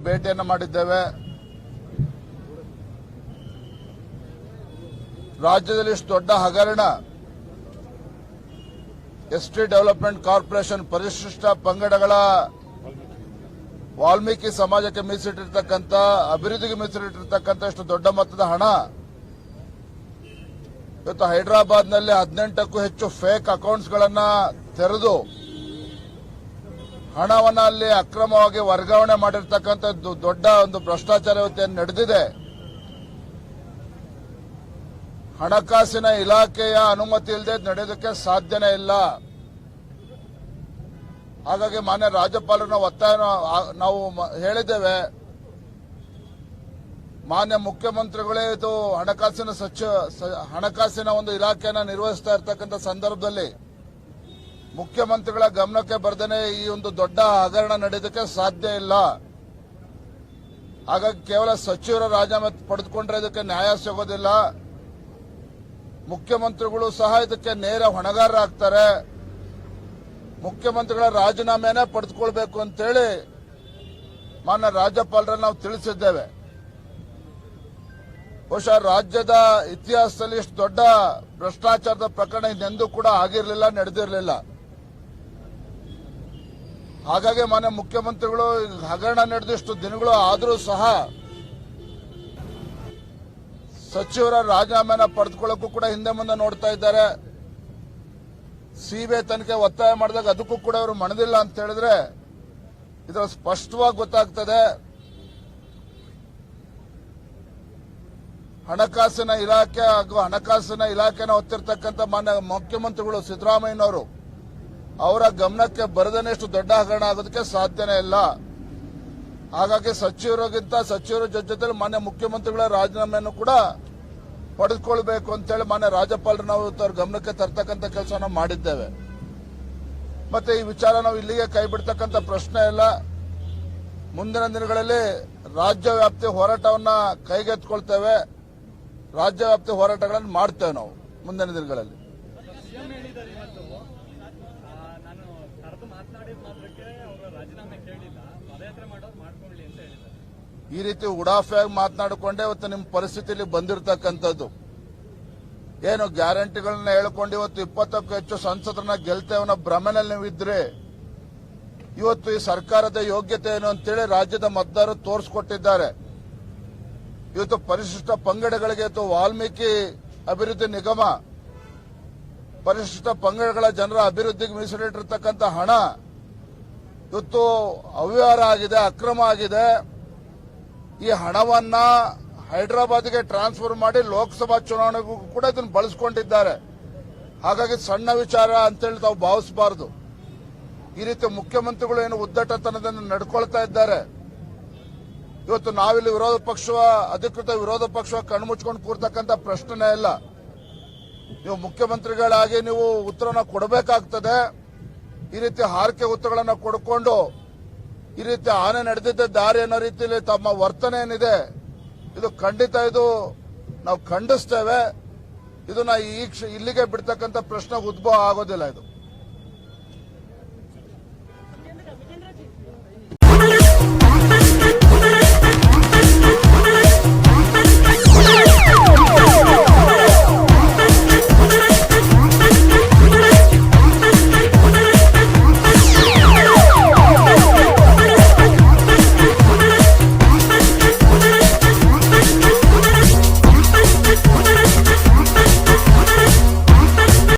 ಭೇಟಿಯನ್ನು ಮಾಡಿದ್ದೇವೆ. ರಾಜ್ಯದಲ್ಲಿ ಇಷ್ಟು ದೊಡ್ಡ ಹಗರಣ ಎಸ್ಟಿ ಡೆವಲಪ್ಮೆಂಟ್ ಕಾರ್ಪೊರೇಷನ್ ಪರಿಶಿಷ್ಟ ಪಂಗಡಗಳ ವಾಲ್ಮೀಕಿ ಸಮಾಜಕ್ಕೆ ಮೀಸಲಿಟ್ಟಿರ್ತಕ್ಕಂಥ, ಅಭಿವೃದ್ಧಿಗೆ ಮೀಸಲಿಟ್ಟಿರ್ತಕ್ಕಂಥ ಇಷ್ಟು ದೊಡ್ಡ ಮೊತ್ತದ ಹಣ ಇವತ್ತು ಹೈದರಾಬಾದ್ನಲ್ಲಿ ಹದಿನೆಂಟಕ್ಕೂ ಹೆಚ್ಚು ಫೇಕ್ ಅಕೌಂಟ್ಸ್ಗಳನ್ನು ತೆರೆದು ಹಣವನ್ನ ಅಲ್ಲಿ ಅಕ್ರಮವಾಗಿ ವರ್ಗಾವಣೆ ಮಾಡಿರ್ತಕ್ಕಂಥ ದೊಡ್ಡ ಒಂದು ಭ್ರಷ್ಟಾಚಾರ ಇವತ್ತು ನಡೆದಿದೆ. ಹಣಕಾಸಿನ ಇಲಾಖೆಯ ಅನುಮತಿ ಇಲ್ಲದೆ ನಡೆಯೋದಕ್ಕೆ ಸಾಧ್ಯನೇ ಇಲ್ಲ. ಹಾಗಾಗಿ ಮಾನ್ಯ ರಾಜ್ಯಪಾಲರನ್ನ ಒತ್ತಾಯ ನಾವು ಹೇಳಿದ್ದೇವೆ. ಮಾನ್ಯ ಮುಖ್ಯಮಂತ್ರಿಗಳೇ ಇದು ಹಣಕಾಸಿನ ಸಚಿವ ಹಣಕಾಸಿನ ಒಂದು ಇಲಾಖೆಯನ್ನು ನಿರ್ವಹಿಸ್ತಾ ಇರ್ತಕ್ಕಂಥ ಸಂದರ್ಭದಲ್ಲಿ ಮುಖ್ಯಮಂತ್ರಿಗಳ ಗಮನಕ್ಕೆ ಬರ್ದೇನೆ ಈ ಒಂದು ದೊಡ್ಡ ಹಗರಣ ನಡೆಯೋದಕ್ಕೆ ಸಾಧ್ಯ ಇಲ್ಲ. ಹಾಗಾಗಿ ಕೇವಲ ಸಚಿವರ ರಾಜೀನಾಮೆ ಪಡೆದುಕೊಂಡ್ರೆ ಇದಕ್ಕೆ ನ್ಯಾಯ ಸಿಗೋದಿಲ್ಲ. ಮುಖ್ಯಮಂತ್ರಿಗಳು ಸಹ ಇದಕ್ಕೆ ನೇರ ಹೊಣೆಗಾರರಾಗ್ತಾರೆ. ಮುಖ್ಯಮಂತ್ರಿಗಳ ರಾಜೀನಾಮೆನೇ ಪಡೆದುಕೊಳ್ಬೇಕು ಅಂತೇಳಿ ಮಾನ್ಯ ರಾಜ್ಯಪಾಲರನ್ನು ನಾವು ತಿಳಿಸಿದ್ದೇವೆ. ಬಹುಶಃ ರಾಜ್ಯದ ಇತಿಹಾಸದಲ್ಲಿ ಇಷ್ಟು ದೊಡ್ಡ ಭ್ರಷ್ಟಾಚಾರದ ಪ್ರಕರಣ ಇನ್ನೆಂದೂ ಕೂಡ ಆಗಿರಲಿಲ್ಲ, ನಡೆದಿರಲಿಲ್ಲ. ಹಾಗಾಗಿ ಮಾನ್ಯ ಮುಖ್ಯಮಂತ್ರಿಗಳು ಹಗರಣ ನಡೆದಿಷ್ಟು ದಿನಗಳು ಆದರೂ ಸಹ ಸಚಿವರ ರಾಜೀನಾಮೆನ ಪಡೆದುಕೊಳ್ಳೋಕ್ಕೂ ಕೂಡ ಹಿಂದೆ ಮುಂದೆ ನೋಡ್ತಾ ಇದ್ದಾರೆ. ಸಿಬಿಐ ತನಿಖೆ ಒತ್ತಾಯ ಮಾಡಿದಾಗ ಅದಕ್ಕೂ ಕೂಡ ಅವರು ಮಣದಿಲ್ಲ ಅಂತ ಹೇಳಿದ್ರೆ ಇದರ ಸ್ಪಷ್ಟವಾಗಿ ಗೊತ್ತಾಗ್ತದೆ. ಹಣಕಾಸಿನ ಇಲಾಖೆ ಹಾಗೂ ಹಣಕಾಸಿನ ಇಲಾಖೆನ ಹೊತ್ತಿರ್ತಕ್ಕಂಥ ಮಾನ್ಯ ಮುಖ್ಯಮಂತ್ರಿಗಳು ಸಿದ್ದರಾಮಯ್ಯನವರು ಅವರ ಗಮನಕ್ಕೆ ಬರದನೆಷ್ಟು ದೊಡ್ಡ ಹಗರಣ ಆಗೋದಕ್ಕೆ ಸಾಧ್ಯನೇ ಇಲ್ಲ. ಹಾಗಾಗಿ ಸಚಿವರಿಗಿಂತ ಸಚಿವರ ಜೊತೆ ಮಾನ್ಯ ಮುಖ್ಯಮಂತ್ರಿಗಳ ರಾಜೀನಾಮೆಯನ್ನು ಕೂಡ ಪಡೆದುಕೊಳ್ಬೇಕು ಅಂತೇಳಿ ಮಾನ್ಯ ರಾಜ್ಯಪಾಲರು ನಾವು ಅವ್ರ ಗಮನಕ್ಕೆ ತರ್ತಕ್ಕಂಥ ಕೆಲಸ ನಾವು ಮಾಡಿದ್ದೇವೆ. ಮತ್ತೆ ಈ ವಿಚಾರ ನಾವು ಇಲ್ಲಿಗೆ ಕೈ ಬಿಡ್ತಕ್ಕಂಥ ಪ್ರಶ್ನೆ ಇಲ್ಲ. ಮುಂದಿನ ದಿನಗಳಲ್ಲಿ ರಾಜ್ಯ ವ್ಯಾಪ್ತಿ ಹೋರಾಟವನ್ನ ಕೈಗೆತ್ತಿಕೊಳ್ತೇವೆ. ರಾಜ್ಯ ವ್ಯಾಪ್ತಿ ಹೋರಾಟಗಳನ್ನು ಮಾಡ್ತೇವೆ ನಾವು ಮುಂದಿನ ದಿನಗಳಲ್ಲಿ. ಈ ರೀತಿ ಉಡಾಫೆಯಾಗಿ ಮಾತನಾಡಿಕೊಂಡೇ ಇವತ್ತು ನಿಮ್ಮ ಪರಿಸ್ಥಿತಿಯಲ್ಲಿ ಬಂದಿರತಕ್ಕಂಥದ್ದು. ಏನು ಗ್ಯಾರಂಟಿಗಳನ್ನ ಹೇಳ್ಕೊಂಡು ಇವತ್ತು ಇಪ್ಪತ್ತಕ್ಕೂ ಹೆಚ್ಚು ಸಂಸದರನ್ನ ಗೆಲ್ತೇವೆ ಅನ್ನೋ ಭ್ರಮೆನಲ್ಲಿ ನೀವಿದ್ರೆ ಇವತ್ತು ಈ ಸರ್ಕಾರದ ಯೋಗ್ಯತೆ ಏನು ಅಂತೇಳಿ ರಾಜ್ಯದ ಮತದಾರರು ತೋರಿಸ್ಕೊಟ್ಟಿದ್ದಾರೆ. ಇವತ್ತು ಪರಿಶಿಷ್ಟ ಪಂಗಡಗಳಿಗೆ ಇವತ್ತು ವಾಲ್ಮೀಕಿ ಅಭಿವೃದ್ಧಿ ನಿಗಮ, ಪರಿಶಿಷ್ಟ ಪಂಗಡಗಳ ಜನರ ಅಭಿವೃದ್ಧಿಗೆ ಮೀಸಲಿಟ್ಟಿರ್ತಕ್ಕಂಥ ಹಣ, ಇವತ್ತು ಅವ್ಯವಹಾರ ಆಗಿದೆ, ಅಕ್ರಮ ಆಗಿದೆ. ಈ ಹಣವನ್ನ ಹೈದರಾಬಾದ್ಗೆ ಟ್ರಾನ್ಸ್ಫರ್ ಮಾಡಿ ಲೋಕಸಭಾ ಚುನಾವಣೆಗೂ ಕೂಡ ಇದನ್ನು ಬಳಸ್ಕೊಂಡಿದ್ದಾರೆ. ಹಾಗಾಗಿ ಸಣ್ಣ ವಿಚಾರ ಅಂತೇಳಿ ತಾವು ಭಾವಿಸಬಾರದು. ಈ ರೀತಿ ಮುಖ್ಯಮಂತ್ರಿಗಳು ಏನು ಉದ್ದಟತನದಿಂದ ನಡ್ಕೊಳ್ತಾ ಇದ್ದಾರೆ. ಇವತ್ತು ನಾವಿಲ್ಲಿ ವಿರೋಧ ಪಕ್ಷ ಅಧಿಕೃತ ವಿರೋಧ ಪಕ್ಷ ಕಣ್ಮುಚ್ಕೊಂಡು ಕೂರ್ತಕ್ಕಂಥ ಪ್ರಶ್ನೆನೇ ಇಲ್ಲ. ನೀವು ಮುಖ್ಯಮಂತ್ರಿಗಳಾಗಿ ನೀವು ಉತ್ತರನ ಕೊಡಬೇಕಾಗ್ತದೆ. ಈ ರೀತಿ ಹಾರಿಕೆ ಉತ್ತರಗಳನ್ನು ಕೊಡ್ಕೊಂಡು ಈ ರೀತಿ ಆನೆ ನಡೆದಿದ್ದ ದಾರಿ ಅನ್ನೋ ರೀತಿಯಲ್ಲಿ ತಮ್ಮ ವರ್ತನೆ ಏನಿದೆ, ಇದು ಖಂಡಿತ ಇದು ನಾವು ಖಂಡಿಸ್ತೇವೆ. ಇದನ್ನ ಈ ಇಲ್ಲಿಗೆ ಬಿಡ್ತಕ್ಕಂಥ ಪ್ರಶ್ನೆ ಉದ್ಭವ ಆಗೋದಿಲ್ಲ ಇದು.